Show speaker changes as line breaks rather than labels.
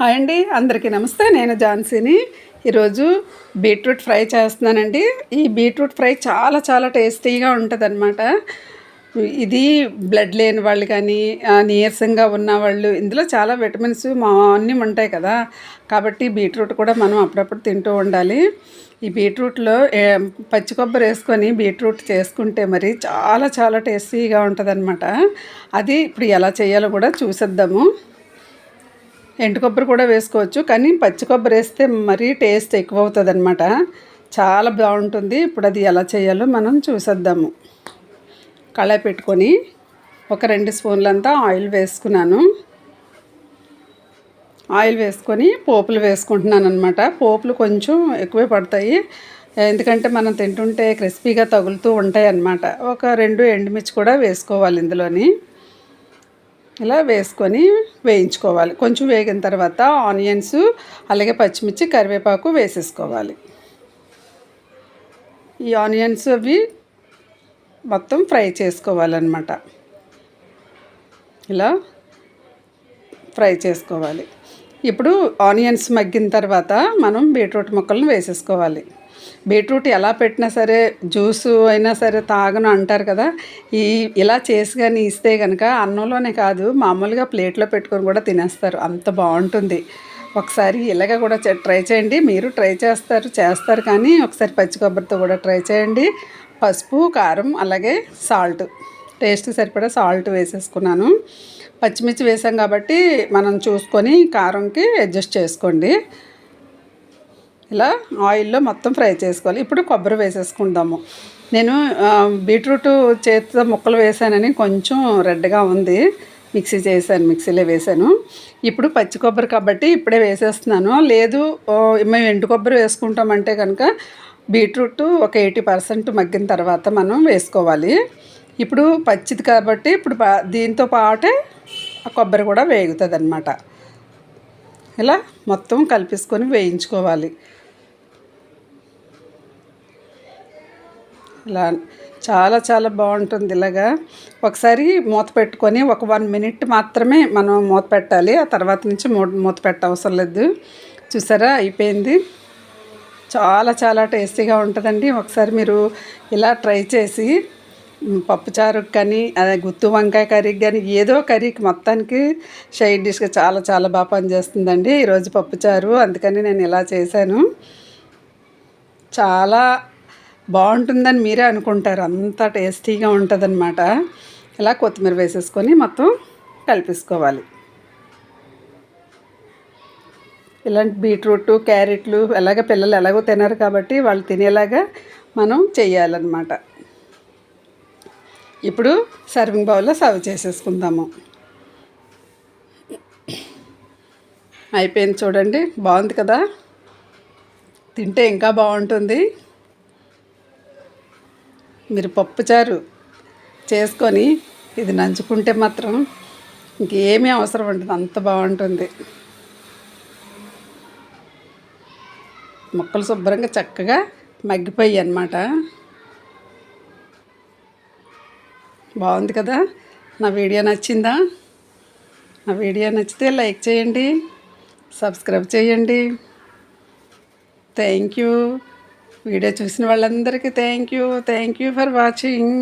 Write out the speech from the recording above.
Hi అండి అందరికీ నమస్తే. నేను ఝాన్సీని. ఈరోజు బీట్రూట్ ఫ్రై చేస్తున్నానండి. ఈ బీట్రూట్ ఫ్రై చాలా చాలా టేస్టీగా ఉంటుంది ఇది బ్లడ్ లేని వాళ్ళు కానీ నీరసంగా ఉన్న వాళ్ళు ఇందులో చాలా విటమిన్స్ మా అన్నీ ఉంటాయి కదా. కాబట్టి బీట్రూట్ కూడా మనం అప్పుడప్పుడు తింటూ ఉండాలి. ఈ బీట్రూట్లో పచ్చి కొబ్బరి వేసుకొని బీట్రూట్ చేసుకుంటే మరి చాలా చాలా టేస్టీగా ఉంటుంది అది ఇప్పుడు ఎలా చేయాలో కూడా చూసేద్దాము. ఎండు కొబ్బరి కూడా వేసుకోవచ్చు. కానీ పచ్చి కొబ్బరి వేస్తే మరీ టేస్ట్ ఎక్కువ అవుతుంది అనమాట చాలా బాగుంటుంది. ఇప్పుడు అది ఎలా చేయాలో మనం చూసేద్దాము. కళాయి పెట్టుకొని ఒక రెండు స్పూన్లంతా ఆయిల్ వేసుకున్నాను. ఆయిల్ వేసుకొని పోపులు వేసుకుంటున్నాను అనమాట పోపులు కొంచెం ఎక్కువే పడతాయి. ఎందుకంటే మనం తింటుంటే క్రిస్పీగా తగులుతూ ఉంటాయి అన్నమాట ఒక రెండు ఎండుమిర్చి కూడా వేసుకోవాలి ఇందులోని. ఇలా వేసుకొని వేయించుకోవాలి. కొంచెం వేగిన తర్వాత ఆనియన్స్ అలాగే పచ్చిమిర్చి కరివేపాకు వేసేసుకోవాలి. ఈ ఆనియన్స్ అవి మొత్తం ఫ్రై చేసుకోవాలన్నమాట. ఇలా ఫ్రై చేసుకోవాలి. ఇప్పుడు ఆనియన్స్ మగ్గిన తర్వాత మనం బీట్రూట్ ముక్కలను వేసేసుకోవాలి. బీట్రూట్ ఎలా పెట్టినా సరే జ్యూస్ అయినా సరే తాగను అంటారు కదా. ఈ ఇలా చేసి కానీ ఇస్తే కనుక అన్నంలోనే కాదు మామూలుగా ప్లేట్లో పెట్టుకొని కూడా తినేస్తారు. అంత బాగుంటుంది. ఒకసారి ఇలాగ కూడా ట్రై చేయండి. మీరు ట్రై చేస్తారు చేస్తారు కానీ ఒకసారి పచ్చి కొబ్బరితో కూడా ట్రై చేయండి. పసుపు కారం అలాగే సాల్ట్. టేస్ట్ సరిపడా సాల్ట్ వేసేసుకున్నాను. పచ్చిమిర్చి వేసాం కాబట్టి మనం చూసుకొని కారంకి అడ్జస్ట్ చేసుకోండి. ఇలా ఆయిల్లో మొత్తం ఫ్రై చేసుకోవాలి. ఇప్పుడు కొబ్బరి వేసేసుకుందాము. నేను బీట్రూట్ చేతితో ముక్కలు వేసానని కొంచెం రెడ్గా ఉంది. మిక్సీ చేశాను మిక్సీలో వేసాను. ఇప్పుడు పచ్చి కొబ్బరి కాబట్టి ఇప్పుడే వేసేస్తున్నాను. లేదు మేము ఎండు కొబ్బరి వేసుకుంటామంటే కనుక బీట్రూట్ ఒక ఎయిటీ పర్సెంట్ మగ్గిన తర్వాత మనం వేసుకోవాలి. ఇప్పుడు పచ్చిది కాబట్టి ఇప్పుడు పా- దీంతో పాటే ఆ కొబ్బరి కూడా వేగుతుంది అనమాట ఇలా మొత్తం కలిపేసుకొని వేయించుకోవాలి. ఇలా చాలా చాలా బాగుంటుంది ఇలాగా. ఒకసారి మూత పెట్టుకొని ఒక వన్ మినిట్ మాత్రమే మనం మూత పెట్టాలి. ఆ తర్వాత నుంచి మూత మూత పెట్ట అవసరం లేదు. చూసారా? అయిపోయింది. చాలా చాలా టేస్టీగా ఉంటుందండి. ఒకసారి మీరు ఇలా ట్రై చేసి పప్పుచారుకి కానీ అదే గుత్తు వంకాయ కర్రీకి కానీ ఏదో కర్రీకి మొత్తానికి షైడ్ డిష్గా చాలా చాలా బాగా పనిచేస్తుందండి. ఈరోజు పప్పుచారు అందుకని నేను ఇలా చేశాను. చాలా బాగుంటుందని మీరే అనుకుంటారు. అంత టేస్టీగా ఉంటుందన్నమాట. ఇలా కొత్తిమీర వేసేసుకొని మొత్తం కలిపేసుకోవాలి. ఇలాంటి బీట్రూట్ క్యారెట్లు ఎలాగ పిల్లలు ఎలాగో తినరు కాబట్టి వాళ్ళు తినేలాగా మనం చేయాలన్నమాట. ఇప్పుడు సర్వింగ్ బౌల్లో సర్వ్ చేసేసుకుందాము. అయిపోయింది చూడండి. బాగుంది కదా? తింటే ఇంకా బాగుంటుంది. మీరు పప్పుచారు చేసుకొని ఇది నంచుకుంటే మాత్రం ఇంకేమీ అవసరం ఉంటుంది అంత బాగుంటుంది. ముక్కలు శుభ్రంగా చక్కగా మగ్గిపోయాయి అన్నమాట. బాగుంది కదా? నా వీడియో నచ్చిందా? నా వీడియో నచ్చితే లైక్ చేయండి సబ్స్క్రైబ్ చేయండి. Thank you. వీడియో చూసిన వాళ్ళందరికీ thank you thank you for watching